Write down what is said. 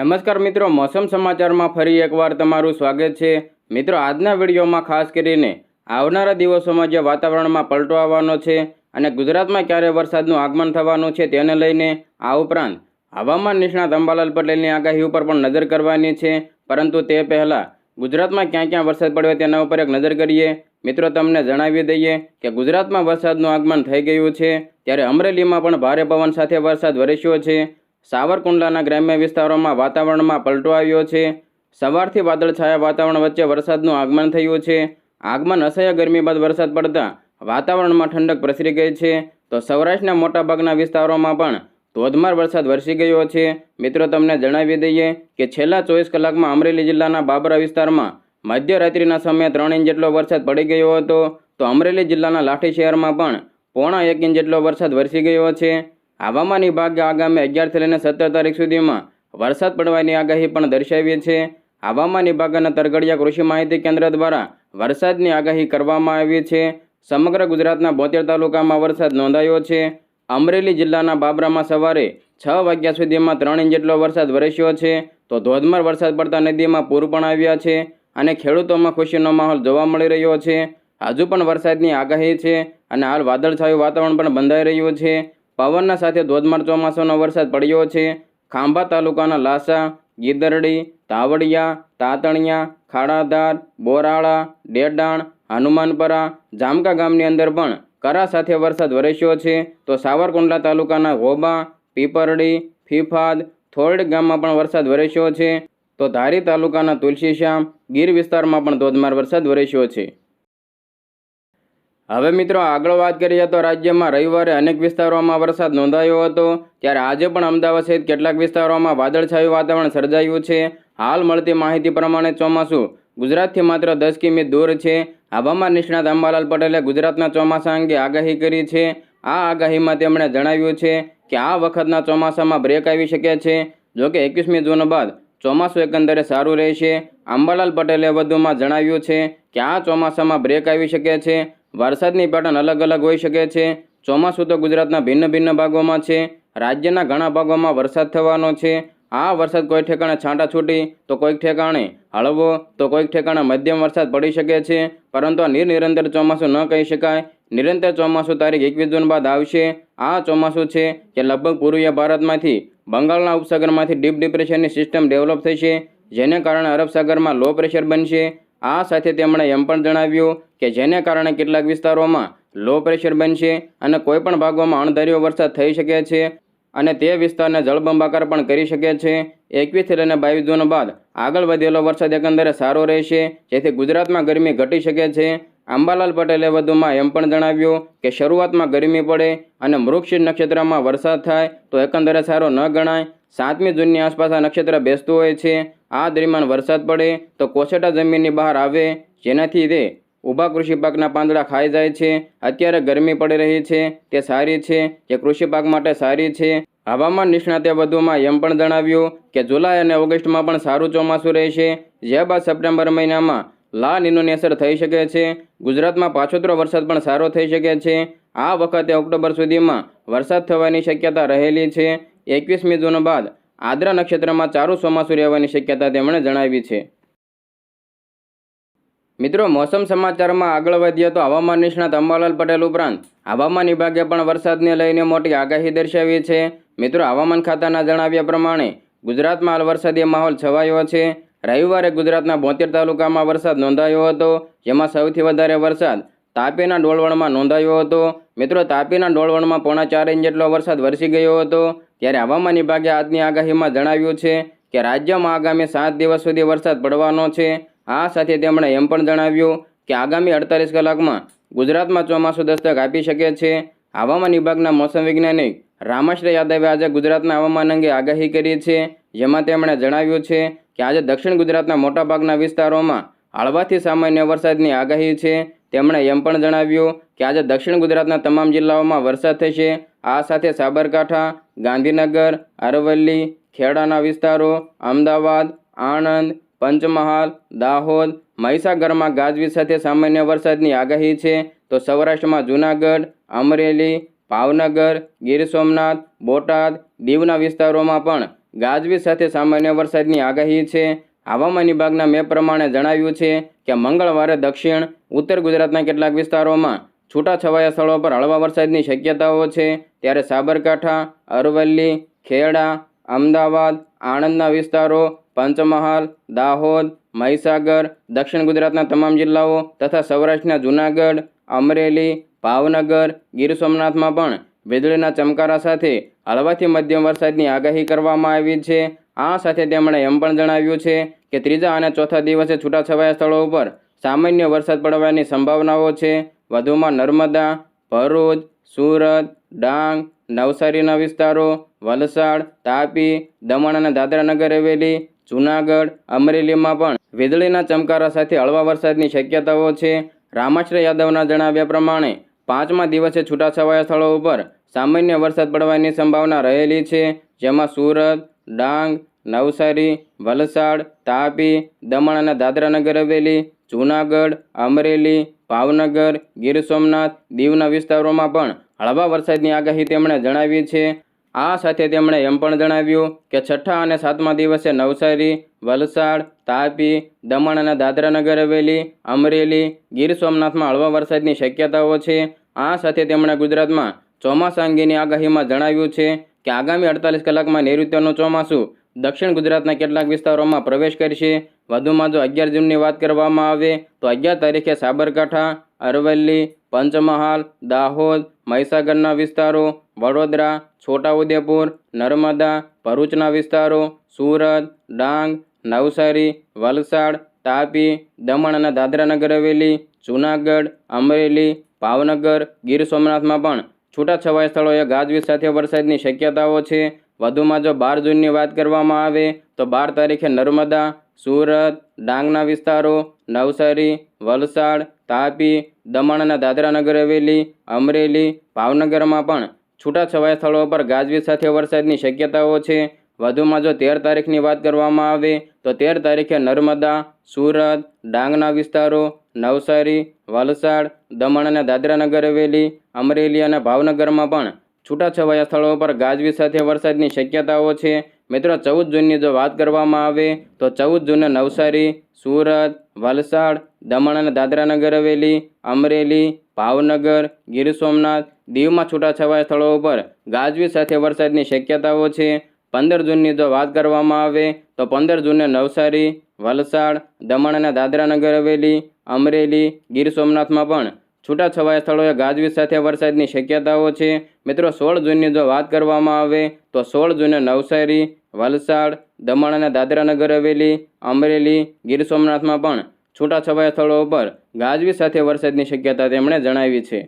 નમસ્કાર મિત્રો, મોસમ સમાચારમાં ફરી એકવાર તમારું સ્વાગત છે. મિત્રો, આજના વિડીયોમાં ખાસ કરીને આવનારા દિવસોમાં જે વાતાવરણમાં પલટો આવવાનો છે અને ગુજરાતમાં ક્યારે વરસાદનું આગમન થવાનું છે તેને લઈને આ ઉપરાંત હવામાન નિષ્ણાત અંબાલાલ પટેલની આગાહી ઉપર પણ નજર કરવાની છે. પરંતુ તે પહેલાં ગુજરાતમાં ક્યાં ક્યાં વરસાદ પડ્યો તેના ઉપર એક નજર કરીએ. મિત્રો, તમને જણાવી દઈએ કે ગુજરાતમાં વરસાદનું આગમન થઈ ગયું છે. ત્યારે અમરેલીમાં પણ ભારે પવન સાથે વરસાદ વરસ્યો છે. સાવરકુંડલાના ગ્રામ્ય વિસ્તારોમાં વાતાવરણમાં પલટો આવ્યો છે. સવારથી વાદળછાયા વાતાવરણ વચ્ચે વરસાદનું આગમન થયું છે. આગમન અસહ્ય ગરમી બાદ વરસાદ પડતા વાતાવરણમાં ઠંડક પ્રસરી ગઈ છે. તો સૌરાષ્ટ્રના મોટાભાગના વિસ્તારોમાં પણ ધોધમાર વરસાદ વરસી ગયો છે. મિત્રો, તમને જણાવી દઈએ કે છેલ્લા ચોવીસ કલાકમાં અમરેલી જિલ્લાના બાબરા વિસ્તારમાં મધ્યરાત્રિના સમયે ત્રણ ઇંચ જેટલો વરસાદ પડી ગયો હતો. તો અમરેલી જિલ્લાના લાઠી શહેરમાં પણ પોણા એક ઇંચ જેટલો વરસાદ વરસી ગયો છે. હવામાન વિભાગે આગામી અગિયારથી લઈને સત્તર તારીખ સુધીમાં વરસાદ પડવાની આગાહી પણ દર્શાવી છે. હવામાન વિભાગના તરગડિયા કૃષિ માહિતી કેન્દ્ર દ્વારા વરસાદની આગાહી કરવામાં આવી છે. સમગ્ર ગુજરાતના બોતેર તાલુકામાં વરસાદ નોંધાયો છે. અમરેલી જિલ્લાના બાબરામાં સવારે છ વાગ્યા સુધીમાં ત્રણ ઇંચ જેટલો વરસાદ વરસ્યો છે. તો ધોધમાર વરસાદ પડતા નદીમાં પૂર પણ આવ્યા છે અને ખેડૂતોમાં ખુશીનો માહોલ જોવા મળી રહ્યો છે. હજુ પણ વરસાદની આગાહી છે અને હાલ વાદળછાયું વાતાવરણ પણ બંધાઈ રહ્યું છે. પવનના સાથે ધોધમાર ચોમાસાનો વરસાદ પડ્યો છે. ખાંભા તાલુકાના લાસા, ગીદરડી, તાવડિયા, તાતણિયા, ખાડાધાર, બોરાળા, ડેડાણ, હનુમાનપરા, જામકા ગામની અંદર પણ કરા સાથે વરસાદ વરસ્યો છે. તો સાવરકુંડલા તાલુકાના હોબા, પીપરડી, ફીફાદ, થોરડ ગામમાં પણ વરસાદ વરસ્યો છે. તો ધારી તાલુકાના તુલસીશ્યામ ગીર વિસ્તારમાં પણ ધોધમાર વરસાદ વરસ્યો છે. હવે મિત્રો, આગળ વાત કરીએ તો રાજ્યમાં રવિવારે અનેક વિસ્તારોમાં વરસાદ નોંધાયો હતો. ત્યારે આજે પણ અમદાવાદ સહિત કેટલાક વિસ્તારોમાં વાદળછાયું વાતાવરણ સર્જાયું છે. હાલ મળતી માહિતી પ્રમાણે ચોમાસું ગુજરાતથી માત્ર દસ કિમી દૂર છે. હવામાન નિષ્ણાત અંબાલાલ પટેલે ગુજરાતના ચોમાસા અંગે આગાહી કરી છે. આ આગાહીમાં તેમણે જણાવ્યું છે કે આ વખતના ચોમાસામાં બ્રેક આવી શકે છે. જોકે એકવીસમી જૂન બાદ ચોમાસું એકંદરે સારું રહેશે. અંબાલાલ પટેલે વધુમાં જણાવ્યું છે કે આ ચોમાસામાં બ્રેક આવી શકે છે. વરસાદની પેટર્ન અલગ અલગ હોઈ શકે છે. ચોમાસું તો ગુજરાતના ભિન્ન ભિન્ન ભાગોમાં છે. રાજ્યના ઘણા ભાગોમાં વરસાદ થવાનો છે. આ વરસાદ કોઈ ઠેકાણે છાંટાછૂટી તો કોઈક ઠેકાણે હળવો તો કોઈક ઠેકાણે મધ્યમ વરસાદ પડી શકે છે. પરંતુ આ નિરનિરંતર ચોમાસું ન કહી શકાય. નિરંતર ચોમાસું તારીખ એકવીસ જૂન બાદ આવશે. આ ચોમાસું છે કે લગભગ પૂર્વીય ભારતમાંથી બંગાળના ઉપસાગરમાંથી ડીપ ડિપ્રેશનની સિસ્ટમ ડેવલપ થશે, જેને કારણે અરબ સાગરમાં લો પ્રેશર બનશે. આ સાથે તેમણે એમ પણ જણાવ્યું કે જેને કારણે કેટલાક વિસ્તારોમાં લો પ્રેશર બનશે અને કોઈપણ ભાગોમાં અણધાર્યો વરસાદ થઈ શકે છે અને તે વિસ્તારને જળબંબાકાર પણ કરી શકે છે. એકવીસથી લઈને બાવીસ જૂન બાદ આગળ વધેલો વરસાદ એકંદરે સારો રહેશે, જેથી ગુજરાતમાં ગરમી ઘટી શકે છે. અંબાલાલ પટેલે વધુમાં એમ પણ જણાવ્યું કે શરૂઆતમાં ગરમી પડે અને મૃક્ષ નક્ષત્રમાં વરસાદ થાય તો એકંદરે સારો ન ગણાય. સાતમી જૂનની આસપાસ આ નક્ષત્ર બેસતું હોય છે. આ દરમિયાન વરસાદ પડે તો કોસેટા જમીનની બહાર આવે, જેનાથી તે ઊભા કૃષિ પાકના પાંદડા ખાઈ જાય છે. અત્યારે ગરમી પડી રહી છે, તે સારી છે, જે કૃષિ પાક માટે સારી છે. હવામાન નિષ્ણાતે વધુમાં એમ પણ જણાવ્યું કે જુલાઈ અને ઓગસ્ટમાં પણ સારું ચોમાસું રહેશે. જે બાદ સપ્ટેમ્બર મહિનામાં લા નીનોની અસર થઈ શકે છે. ગુજરાતમાં પાછોતરો વરસાદ પણ સારો થઈ શકે છે. આ વખતે ઓક્ટોબર સુધીમાં વરસાદ થવાની શક્યતા રહેલી છે. એકવીસમી જૂન બાદ આદ્રા નક્ષત્રમાં ચારું ચોમાસું રહેવાની શક્યતા તેમણે જણાવી છે. મિત્રો, મોસમ સમાચારમાં આગળ વધીએ તો હવામાન નિષ્ણાત અંબાલાલ પટેલ ઉપરાંત હવામાન વિભાગે પણ વરસાદને લઈને મોટી આગાહી દર્શાવી છે. મિત્રો, હવામાન ખાતાના જણાવ્યા પ્રમાણે ગુજરાતમાં હાલ વરસાદી માહોલ છવાયો છે. રવિવારે ગુજરાતના બોતેર તાલુકામાં વરસાદ નોંધાયો હતો, જેમાં સૌથી વધારે વરસાદ તાપીના ડોળવણમાં નોંધાયો હતો. મિત્રો, તાપીના ડોળવણમાં પોણા ચાર ઇંચ જેટલો વરસાદ વરસી ગયો હતો. ત્યારે હવામાન વિભાગે આજની આગાહીમાં જણાવ્યું છે કે રાજ્યમાં આગામી સાત દિવસ સુધી વરસાદ પડવાનો છે. આ સાથે તેમણે એમ પણ જણાવ્યું કે આગામી અડતાલીસ કલાકમાં ગુજરાતમાં ચોમાસું દસ્તક આપી શકે છે. હવામાન વિભાગના મોસમ વૈજ્ઞાનિક રામાશ્રય યાદવે આજે ગુજરાતના હવામાન અંગે આગાહી કરી છે. જેમાં તેમણે જણાવ્યું છે કે આજે દક્ષિણ ગુજરાતના મોટાભાગના વિસ્તારોમાં હળવાથી સામાન્ય વરસાદની આગાહી છે. તેમણે એમ પણ જણાવ્યું કે આજે દક્ષિણ ગુજરાતના તમામ જિલ્લાઓમાં વરસાદ થશે. આ સાથે સાબરકાંઠા, ગાંધીનગર, અરવલ્લી, ખેડાના વિસ્તારો, અમદાવાદ, આણંદ, પંચમહાલ, દાહોદ, મહીસાગરમાં ગાજવીજ સાથે સામાન્ય વરસાદની આગાહી છે. તો સૌરાષ્ટ્રમાં જૂનાગઢ, અમરેલી, ભાવનગર, ગીર સોમનાથ, બોટાદ, દીવના વિસ્તારોમાં પણ ગાજવીજ સાથે સામાન્ય વરસાદની આગાહી છે. હવામાન વિભાગના મેપ પ્રમાણે જણાવ્યું છે કે મંગળવારે દક્ષિણ, ઉત્તર ગુજરાતના કેટલાક વિસ્તારોમાં છૂટાછવાયા સ્થળો પર હળવા વરસાદની શક્યતાઓ છે. ત્યારે સાબરકાંઠા, અરવલ્લી, ખેડા, અમદાવાદ, આણંદના વિસ્તારો, પંચમહાલ, દાહોદ, મહીસાગર, દક્ષિણ ગુજરાતના તમામ જિલ્લાઓ તથા સૌરાષ્ટ્રના જૂનાગઢ, અમરેલી, ભાવનગર, ગીર સોમનાથમાં પણ વીજળીના ચમકારા સાથે હળવાથી મધ્યમ વરસાદની આગાહી કરવામાં આવી છે. આ સાથે તેમણે એમ પણ જણાવ્યું છે કે ત્રીજા અને ચોથા દિવસે છૂટાછવાયા સ્થળો ઉપર સામાન્ય વરસાદ પડવાની સંભાવનાઓ છે. વધુમાં નર્મદા, ભરૂચ, સુરત, ડાંગ, નવસારીના વિસ્તારો, વલસાડ, તાપી, દમણ અને દાદરા નગર હવેલી, જૂનાગઢ, અમરેલીમાં પણ વીજળીના ચમકારા સાથે હળવા વરસાદની શક્યતાઓ છે. રામાશ્રય યાદવના જણાવ્યા પ્રમાણે પાંચમા દિવસે છૂટાછવાયા સ્થળો ઉપર સામાન્ય વરસાદ પડવાની સંભાવના રહેલી છે. જેમાં સુરત ડાંગ, નવસારી, વલસાડ, તાપી, દમણ અને દાદરા નગર હવેલી, જૂનાગઢ, અમરેલી, ભાવનગર, ગીર સોમનાથ દીવના વિસ્તારોમાં પણ હળવા વરસાદની આગાહી તેમણે જણાવી છે. આ સાથે તેમણે એમ પણ જણાવ્યું કે છઠ્ઠા અને સાતમા દિવસે નવસારી, વલસાડ, તાપી, દમણ અને દાદરાનગર હવેલી, અમરેલી, ગીર સોમનાથમાં હળવા વરસાદની શક્યતાઓ છે. આ સાથે તેમણે ગુજરાતમાં ચોમાસા અંગેની આગાહીમાં જણાવ્યું છે કે આગામી અડતાલીસ કલાકમાં નૈઋત્યનું ચોમાસું દક્ષિણ ગુજરાતના કેટલાક વિસ્તારોમાં પ્રવેશ કરશે. વધુમાં જો અગિયાર જૂનની વાત કરવામાં આવે, તો અગિયાર તારીખે સાબરકાંઠા, અરવલ્લી, પંચમહાલ, દાહોદ, મહીસાગરના વિસ્તારો, વડોદરા, છોટાઉદેપુર, નર્મદા, ભરૂચના વિસ્તારો, સુરત, ડાંગ, નવસારી, વલસાડ, તાપી, દમણ અને દાદરા નગર હવેલી, જૂનાગઢ, અમરેલી, ભાવનગર, ગીર સોમનાથમાં પણ છૂટાછવાયા સ્થળોએ ગાજવીજ સાથે વરસાદની શક્યતાઓ છે. વધુમાં જો બાર જૂનની વાત કરવામાં આવે, તો બાર તારીખે નર્મદા, સુરત, ડાંગના વિસ્તારો, નવસારી, વલસાડ, તાપી, દમણ અને દાદરા નગર હવેલી, અમરેલી, ભાવનગરમાં પણ છૂટાછવાયા સ્થળો પર ગાજવીજ સાથે વરસાદની શક્યતાઓ છે. વધુમાં જો તેર તારીખની વાત કરવામાં આવે, તો તેર તારીખે નર્મદા, સુરત, ડાંગના વિસ્તારો નવસારી, વલસાડ, દમણ અને દાદરાનગર હવેલી અમરેલી અને ભાવનગરમાં પણ છૂટાછવાયા સ્થળો પર ગાજવીજ સાથે વરસાદની શક્યતાઓ છે. મિત્રો, ચૌદ જૂનની જો વાત કરવામાં આવે, તો ચૌદ જૂને નવસારી, સુરત, વલસાડ, દમણ અને દાદરાનગર હવેલી અમરેલી, ભાવનગર, ગીર સોમનાથ દીવમાં છૂટાછવાયા સ્થળો ઉપર ગાજવીજ સાથે વરસાદની શક્યતાઓ છે. પંદર જૂનની જો વાત કરવામાં આવે, તો પંદર જૂને નવસારી વલસાડ, દમણ અને દાદરા નગર હવેલી, અમરેલી, ગીર સોમનાથમાં પણ છૂટાછવાયા સ્થળોએ ગાજવીજ સાથે વરસાદની શક્યતાઓ છે. મિત્રો, સોળ જૂનની જો વાત કરવામાં આવે, તો સોળ જૂને નવસારી, વલસાડ, દમણ અને દાદરા નગર હવેલી, અમરેલી, ગીર સોમનાથમાં પણ છૂટાછવાયા સ્થળો ઉપર ગાજવીજ સાથે વરસાદની શક્યતા તેમણે જણાવી છે.